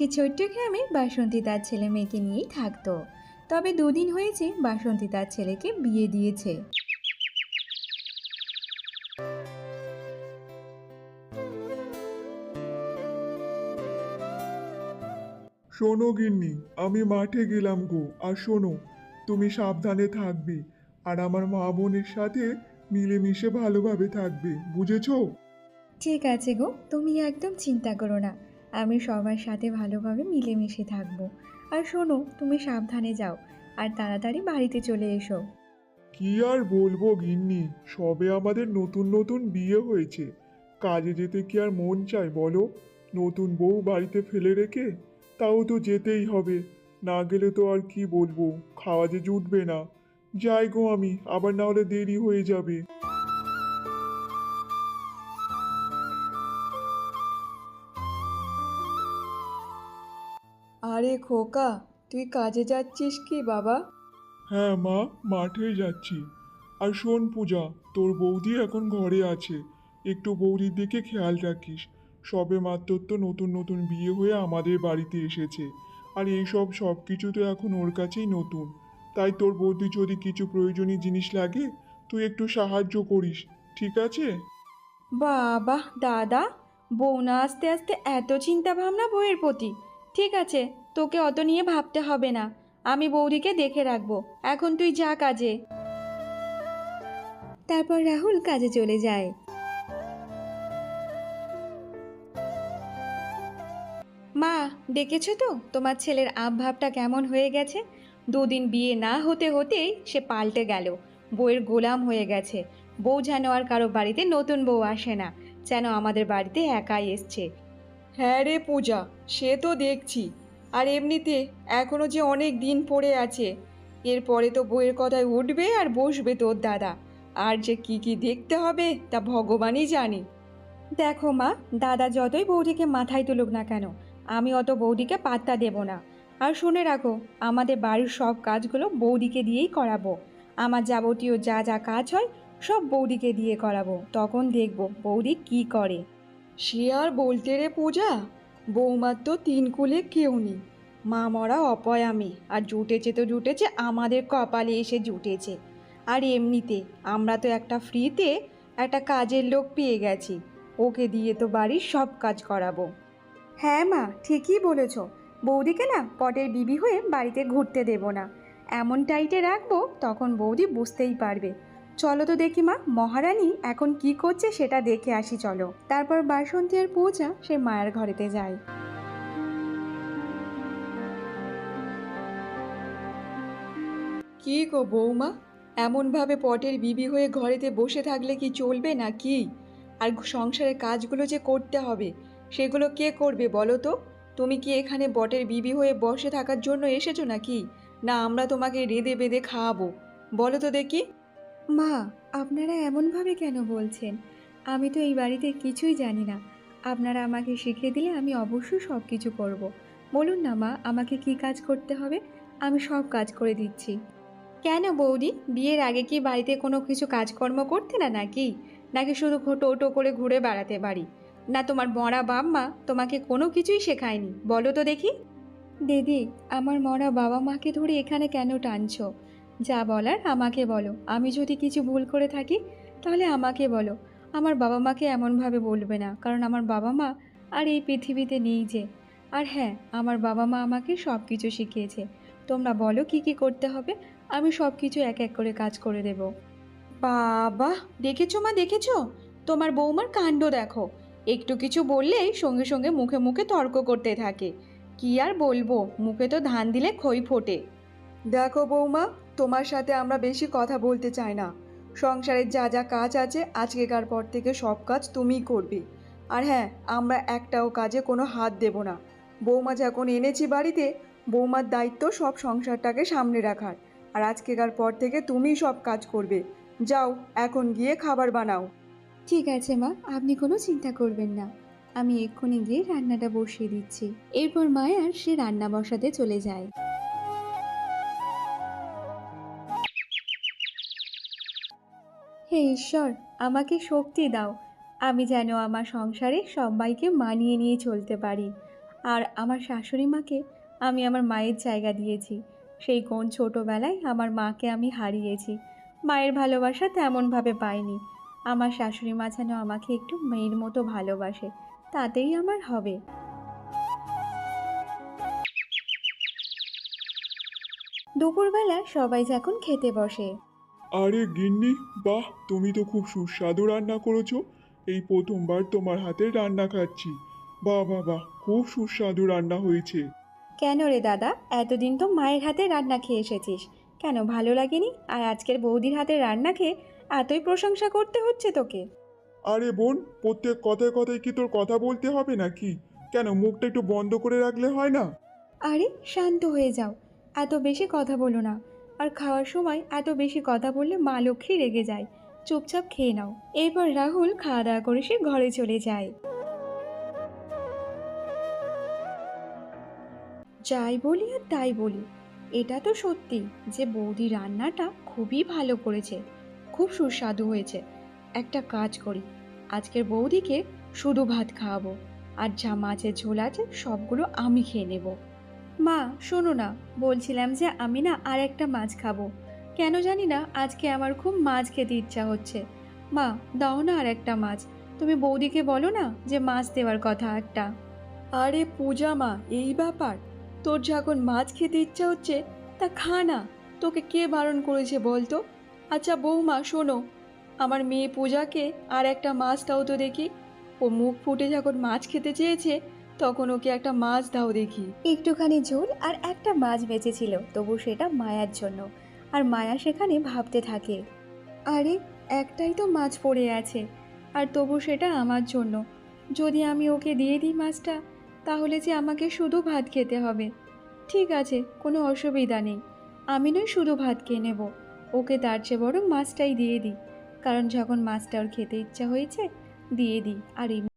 একটি ছোট্ট গ্রামে বাসন্তী তার ছেলে মেয়েকে নিয়েই থাকতো। তবে দুদিন হয়েছে বাসন্তী তার ছেলেকে বিয়ে দিয়েছে। শোনো গিন্নি আমি মাঠে গেলাম গো। আর শোনো তুমি সাবধানে থাকবে। আর আমার মা বোনের সাথে মিলেমিশে ভালোভাবে থাকবে বুঝেছ? ঠিক আছে গো তুমি একদম চিন্তা করো না। আমি সবার সাথে ভালোভাবে মিলেমিশে থাকব। আর শোনো, তুমি সাবধানে যাও আর তাড়াতাড়ি বাড়িতে চলে এসো। কি আর বলব গিন্নি, সবে আমাদের নতুন নতুন বিয়ে হয়েছে। কাজে যেতে কি আর মন চায় বলো? নতুন বউ বাড়িতে ফেলে রেখে তাও তো যেতেই হবে। না গেলে তো আর কি বলব, খাওয়া যে জুটবে না। যাই গো আমি, আবার না হলে দেরি হয়ে যাবে। আরে খোকা তুই কাজে যাচ্ছিস কি বাবা? হ্যাঁ মা মাঠে যাচ্ছি। আর শোন পূজা তোর বৌদি এখন ঘরে আছে। একটু বৌদির দিকে খেয়াল রাখিস। সবে মাত্র তো নতুন নতুন বিয়ে হয়ে আমাদের বাড়িতে এসেছে। আর এইসব সব কিছু তো এখন ওর কাছেই নতুন। তাই তোর বৌদি যদি কিছু প্রয়োজনীয় জিনিস লাগে তুই একটু সাহায্য করিস ঠিক আছে? বাবা দাদা বউ না আস্তে আস্তে এত চিন্তা ভাবনা বউয়ের প্রতি। ঠিক আছে, তোকে অত নিয়ে ভাবতে হবে না। আমি বৌদিকে দেখে রাখব। এখন তুই যা কাজে। তারপর রাহুল কাজে চলে যায়। মা দেখেছ তো? তোমার ছেলের আবভাবটা কেমন হয়ে গেছে? দুদিন বিয়ে না হতে হতেই সে পাল্টে গেল। বউয়ের গোলাম হয়ে গেছে। বউ যেন আর কারও বাড়িতে নতুন বউ আসে না, যেন আমাদের বাড়িতে একাই এসছে। হ্যাঁ রে পূজা সে তো দেখছি। আর এমনিতে এখনও যে অনেক দিন পড়ে আছে। এরপরে তো বইয়ের কথায় উঠবে আর বসবে তোর দাদা। আর যে কি কি দেখতে হবে তা ভগবানই জানে। দেখো মা, দাদা যতই বৌদিকে মাথায় তুলুক না কেন, আমি অত বৌদিকে পাত্তা দেব না। আর শুনে রাখো, আমাদের বাড়ির সব কাজগুলো বৌদিকে দিয়েই করাবো। আমার যাবতীয় যা যা কাজ হয়, সব বৌদিকে দিয়ে করাবো। তখন দেখব বৌদি কি করে। সে আর বলতে রে পূজা বৌমার তো তিন কুলে কেউ নেই। মা মরা অপয়ামে, আর জুটেছে তো জুটেছে, আমাদের কপালে এসে জুটেছে। আর এমনিতে আমরা তো একটা ফ্রিতে একটা কাজের লোক পেয়ে গেছি, ওকে দিয়ে তো বাড়ির সব কাজ করাবো। হ্যাঁ মা, ঠিকই বলেছ। বৌদিকে না পটের বিবি হয়ে বাড়িতে ঘুরতে দেব না। এমন টাইটে রাখব, তখন বৌদি বুঝতেই পারবে। চলো তো দেখি মা, মহারানী এখন কি করছে সেটা দেখে আসি, চলো। তারপর বাসন্তী আর পূজা সে মায়ের ঘরেতে যায়। কি গো বৌমা, এমনভাবে পটের বিবি হয়ে ঘরেতে বসে থাকলে কি চলবে না কি আর সংসারের কাজগুলো যে করতে হবে, সেগুলো কে করবে বলো তো? তুমি কি এখানে বটের বিবি হয়ে বসে থাকার জন্য এসেছ নাকি? না, আমরা তোমাকে রেঁধে বেঁধে খাওয়াবো। বলো তো দেখি। মা আপনারা এমনভাবে কেন বলছেন? আমি তো এই বাড়িতে কিছুই জানি না। আপনারা আমাকে শিখিয়ে দিলে আমি অবশ্যই সব কিছু করব। বলুন না মা আমাকে কি কাজ করতে হবে? আমি সব কাজ করে দিচ্ছি। কেন বৌদি? বিয়ের আগে কি বাড়িতে কোনো কিছু কাজকর্ম করতে না নাকি? নাকি শুধু টোটো করে ঘুরে বেড়াতে বাড়ি না তোমার মরা বাপ মা তোমাকে কোনো কিছুই শেখায়নি। বলো তো দেখি। দিদি আমার মরা বাবা মাকে ধরে এখানে কেন টানছো? যা বলার আমাকে বলো। আমি যদি কিছু ভুল করে থাকি, তাহলে আমাকে বলো। আমার বাবা মাকে এমনভাবে বলবে না, কারণ আমার বাবা মা আর এই পৃথিবীতে নেই যে। আর হ্যাঁ আমার বাবা মা আমাকে সব কিছু শিখিয়েছে। তোমরা বলো কি কি করতে হবে, আমি সব কিছু এক এক করে কাজ করে দেব। বাবা, দেখেছ মা, দেখেছ? তোমার বৌমার কাণ্ড দেখো। একটু কিছু বললেই সঙ্গে সঙ্গে মুখে মুখে তর্ক করতে থাকে। কি আর বলব, মুখে তো ধান দিলে খই ফোটে। দেখো বৌমা তোমার সাথে আমরা বেশি কথা বলতে চাই না। সংসারের যা যা কাজ আছে, আজকেকার পর থেকে সব কাজ তুমিই করবে। আর হ্যাঁ আমরা একটাও কাজে কোনো হাত দেব না। বৌমা যখন এনেছি বাড়িতে, বৌমার দায়িত্ব সব সংসারটাকে সামনে রাখার। আর আজকেকার পর থেকে তুমিই সব কাজ করবে। যাও, এখন গিয়ে খাবার বানাও। ঠিক আছে মা, আপনি কোনো চিন্তা করবেন না। আমি এক্ষুনি গিয়ে রান্নাটা বসিয়ে দিচ্ছি। এরপর মায়ার সে রান্না বসাতে চলে যায়। হে ঈশ্বর, আমাকে শক্তি দাও। আমি যেন আমার সংসারে সবাইকে মানিয়ে নিয়ে চলতে পারি। আর আমার শাশুড়ি মাকে আমি আমার মায়ের জায়গা দিয়েছি। সেই কোন ছোটোবেলায় আমার মাকে আমি হারিয়েছি। মায়ের ভালোবাসা তেমনভাবে পাইনি। আমার শাশুড়ি মা যেন আমাকে একটু মেয়ের মতো ভালোবাসে, তাতেই আমার হবে। দুপুরবেলা সবাই যখন খেতে বসে আরে গিন্নি বাহ তুমি তো খুব সুস্বাদু রান্না করেছ। এই প্রথমবার তোমার হাতে রান্না খাচ্ছি। বাহ বাহ বাহ খুব সুস্বাদু রান্না হয়েছে। কেন রে দাদা? এতদিন তো মায়ের হাতে রান্না খেয়ে এসেছিস। কেন ভালো লাগেনি? আর আজকের বৌদির হাতে রান্না খেয়ে এতই প্রশংসা করতে হচ্ছে তোকে। আরে বোন প্রত্যেক কথায় কথায় কি তোর কথা বলতে হবে নাকি? কেন মুখটা একটু বন্ধ করে রাখলে হয় না? আরে শান্ত হয়ে যাও। এত বেশি কথা বলো না। আর খাওয়ার সময় এত বেশি কথা বললে মা লক্ষ্মী রেগে যায়। চুপচাপ খেয়ে নাও। এরপর রাহুল খাওয়া দাওয়া করে সে ঘরে চলে যায়। যাই বলি আর তাই বলি, এটা তো সত্যি যে বৌদি রান্নাটা খুবই ভালো করেছে, খুব সুস্বাদু হয়েছে। একটা কাজ করি, আজকের বৌদিকে শুধু ভাত খাওয়াবো, আর যা মাছের ঝোল আছে সবগুলো আমি খেয়ে নেব। মা, শোনো না, বলছিলাম যে আমি না আর একটা মাছ খাব। কেন জানি না, আজকে আমার খুব মাছ খেতে ইচ্ছা হচ্ছে। মা, দাও না আর একটা মাছ। তুমি বৌদিকে বলো না যে মাছ দেওয়ার কথা একটা। আরে পূজা মা, এই ব্যাপার। তোর যখন মাছ খেতে ইচ্ছা হচ্ছে, তা খা না। তোকে কে বারণ করেছে বলতো? আচ্ছা বৌমা, শোনো। আমার মেয়ে পূজাকে আর একটা মাছ দাও তো দেখি। ও মুখ ফুটে যখন মাছ খেতে চেয়েছে তখন ওকে একটা মাছ দাও দেখি। একটুখানি ঝোল আর একটা মাছ বেঁচেছিল, তবু সেটা মায়ার জন্য। আর মায়া সেখানে ভাবতে থাকে, আরে, একটাই তো মাছ পড়ে আছে, আর তবু সেটা আমার জন্য। যদি আমি ওকে দিয়ে দিই মাছটা, তাহলে যে আমাকে শুধু ভাত খেতে হবে। ঠিক আছে, কোনো অসুবিধা নেই। আমি নয় শুধু ভাত খেয়ে নেব। ওকে তার চেয়ে বরং মাছটাই দিয়ে দিই। কারণ যখন মাছটা ওর খেতে ইচ্ছা হয়েছে, দিয়ে দিই। আর